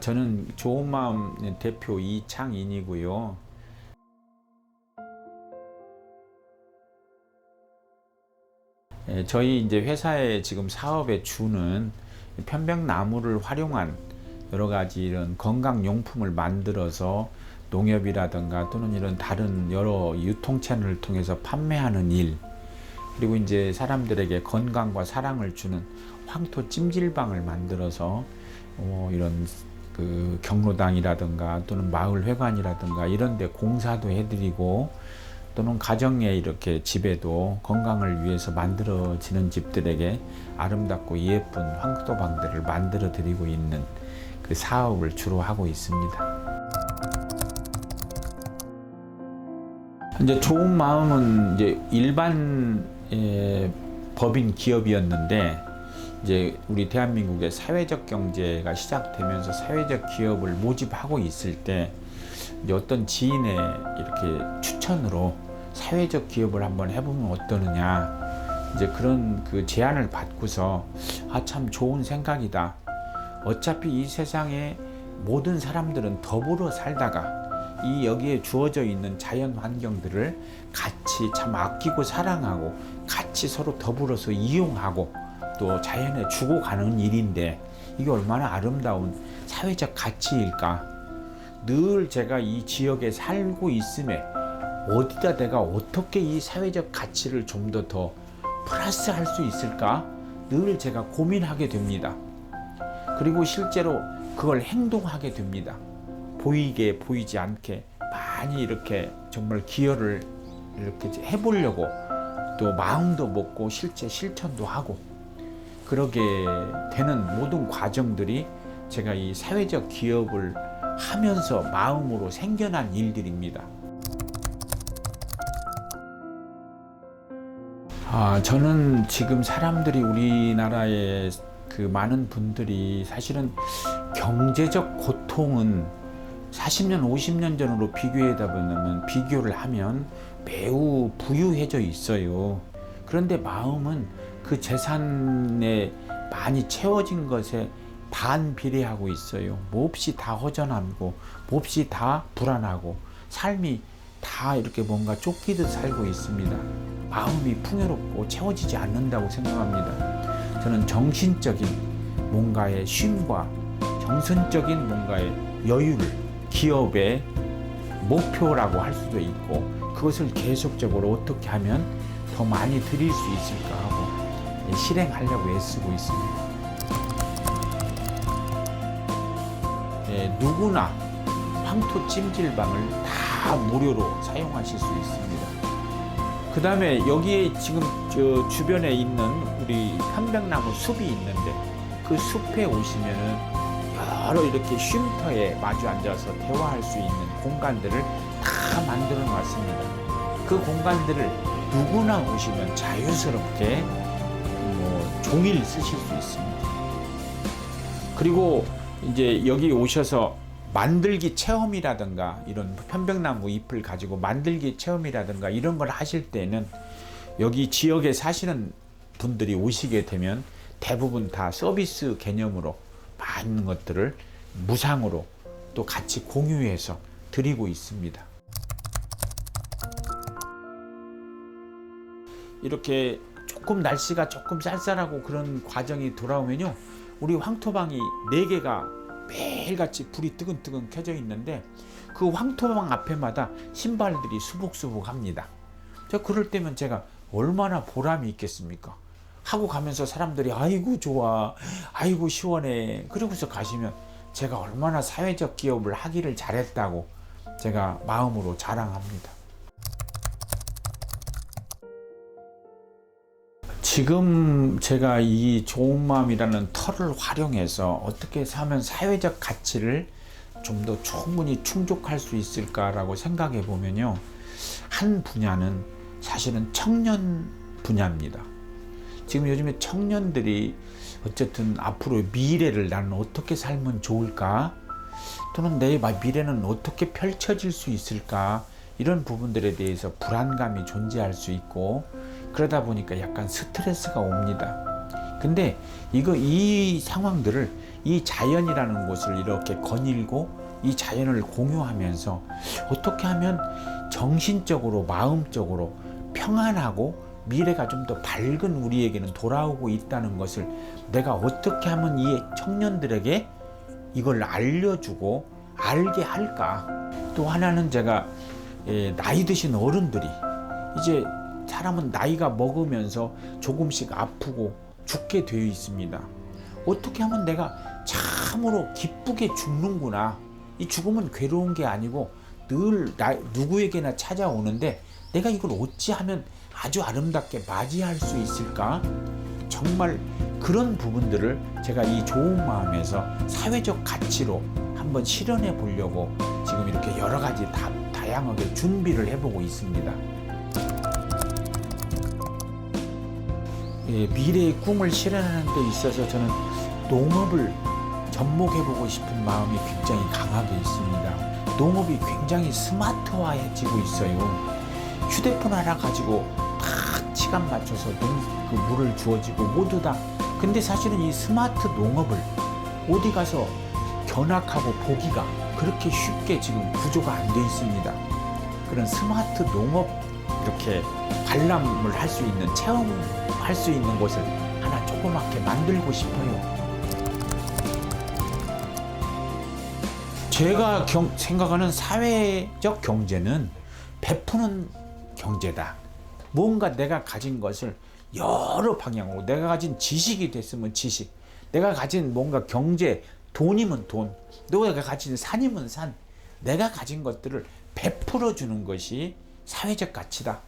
저는 좋은 마음 대표 이창인이고요. 예, 저희 이제 회사의 지금 사업의 주는 편백나무를 활용한 여러 가지 이런 건강 용품을 만들어서 농협이라든가 또는 이런 다른 여러 유통 채널을 통해서 판매하는 일 그리고 이제 사람들에게 건강과 사랑을 주는 황토 찜질방을 만들어서 어, 이런 그 경로당이라든가 또는 마을 회관이라든가 이런 데 공사도 해드리고 또는 가정에 이렇게 집에도 건강을 위해서 만들어지는 집들에게 아름답고 예쁜 황토방들을 만들어 드리고 있는 그 사업을 주로 하고 있습니다. 이제 좋은 마음은 이제 일반 예, 법인 기업이었는데 이제 우리 대한민국의 사회적 경제가 시작되면서 사회적 기업을 모집하고 있을 때 어떤 지인의 이렇게 추천으로 사회적 기업을 한번 해보면 어떠느냐. 이제 그런 그 제안을 받고서 아 참 좋은 생각이다. 어차피 이 세상에 모든 사람들은 더불어 살다가 이 여기에 주어져 있는 자연 환경들을 같이 참 아끼고 사랑하고 같이 서로 더불어서 이용하고 또 자연에 주고 가는 일인데 이게 얼마나 아름다운 사회적 가치일까 늘 제가 이 지역에 살고 있음에 어디다 내가 어떻게 이 사회적 가치를 좀 더 더 플러스 할 수 있을까 늘 제가 고민하게 됩니다. 그리고 실제로 그걸 행동하게 됩니다. 보이게 보이지 않게 많이 이렇게 정말 기여를 이렇게 해보려고 또 마음도 먹고 실제 실천도 하고 그러게 되는 모든 과정들이 제가 이 사회적 기업을 하면서 마음으로 생겨난 일들입니다. 아, 저는 지금 사람들이 우리나라의 그 많은 분들이 사실은 경제적 고통은 40년, 50년 전으로 비교하다 보면 비교를 하면 매우 부유해져 있어요. 그런데 마음은 그 재산에 많이 채워진 것에 반비례하고 있어요. 몹시 다 허전하고 몹시 다 불안하고 삶이 다 이렇게 뭔가 쫓기듯 살고 있습니다. 마음이 풍요롭고 채워지지 않는다고 생각합니다. 저는 정신적인 뭔가의 쉼과 정신적인 뭔가의 여유를 기업의 목표라고 할 수도 있고 그것을 계속적으로 어떻게 하면 더 많이 드릴 수 있을까 하고 실행하려고 애쓰고 있습니다. 예, 누구나 황토 찜질방을 다 무료로 사용하실 수 있습니다. 그 다음에 여기에 지금 저 주변에 있는 우리 편백나무 숲이 있는데 그 숲에 오시면은 여러 이렇게 쉼터에 마주 앉아서 대화할 수 있는 공간들을 다 만들어 놨습니다. 그 공간들을 누구나 오시면 자유스럽게 뭐 종일 쓰실 수 있습니다. 그리고 이제 여기 오셔서 만들기 체험이라든가 이런 편백나무 잎을 가지고 만들기 체험이라든가 이런 걸 하실 때는 여기 지역에 사시는 분들이 오시게 되면 대부분 다 서비스 개념으로 많은 것들을 무상으로 또 같이 공유해서 드리고 있습니다. 이렇게 조금 날씨가 조금 쌀쌀하고 그런 과정이 돌아오면요. 우리 황토방이 네 개가 매일같이 불이 뜨근뜨근 켜져 있는데 그 황토방 앞에마다 신발들이 수북수북합니다. 저 그럴 때면 제가 얼마나 보람이 있겠습니까? 하고 가면서 사람들이 아이고 좋아, 아이고 시원해. 그러고서 가시면 제가 얼마나 사회적 기업을 하기를 잘했다고 제가 마음으로 자랑합니다. 지금 제가 이 좋은 마음이라는 털을 활용해서 어떻게 하면 사회적 가치를 좀 더 충분히 충족할 수 있을까라고 생각해 보면요. 한 분야는 사실은 청년 분야입니다. 지금 요즘에 청년들이 어쨌든 앞으로 미래를 나는 어떻게 살면 좋을까? 또는 내 미래는 어떻게 펼쳐질 수 있을까? 이런 부분들에 대해서 불안감이 존재할 수 있고 그러다 보니까 약간 스트레스가 옵니다. 근데 이거 이 상황들을 이 자연이라는 곳을 이렇게 거닐고 이 자연을 공유하면서 어떻게 하면 정신적으로 마음적으로 평안하고 미래가 좀 더 밝은 우리에게는 돌아오고 있다는 것을 내가 어떻게 하면 이 청년들에게 이걸 알려주고 알게 할까 또 하나는 제가 예, 나이 드신 어른들이 이제 사람은 나이가 먹으면서 조금씩 아프고 죽게 되어 있습니다. 어떻게 하면 내가 참으로 기쁘게 죽는구나. 이 죽음은 괴로운 게 아니고 늘 나, 누구에게나 찾아오는데 내가 이걸 어찌하면 아주 아름답게 맞이할 수 있을까? 정말 그런 부분들을 제가 이 좋은 마음에서 사회적 가치로 한번 실현해 보려고 지금 이렇게 여러 가지 다, 다양하게 준비를 해보고 있습니다. 예, 미래의 꿈을 실현하는 데 있어서 저는 농업을 접목해보고 싶은 마음이 굉장히 강하게 있습니다. 농업이 굉장히 스마트화해지고 있어요. 휴대폰 하나 가지고 다 시간 맞춰서 농, 그 물을 주어지고 모두 다. 근데 사실은 이 스마트 농업을 어디 가서 견학하고 보기가 그렇게 쉽게 지금 구조가 안 돼 있습니다. 그런 스마트 농업 이렇게 관람을 할 수 있는 체험할 수 있는 곳을 하나 조그맣게 만들고 싶어요. 제가 경- 생각하는 사회적 경제는 베푸는 경제다. 뭔가 내가 가진 것을 여러 방향으로 내가 가진 지식이 됐으면 지식, 내가 가진 뭔가 경제, 돈이면 돈, 내가 가진 산이면 산, 내가 가진 것들을 베풀어 주는 것이 사회적 가치다.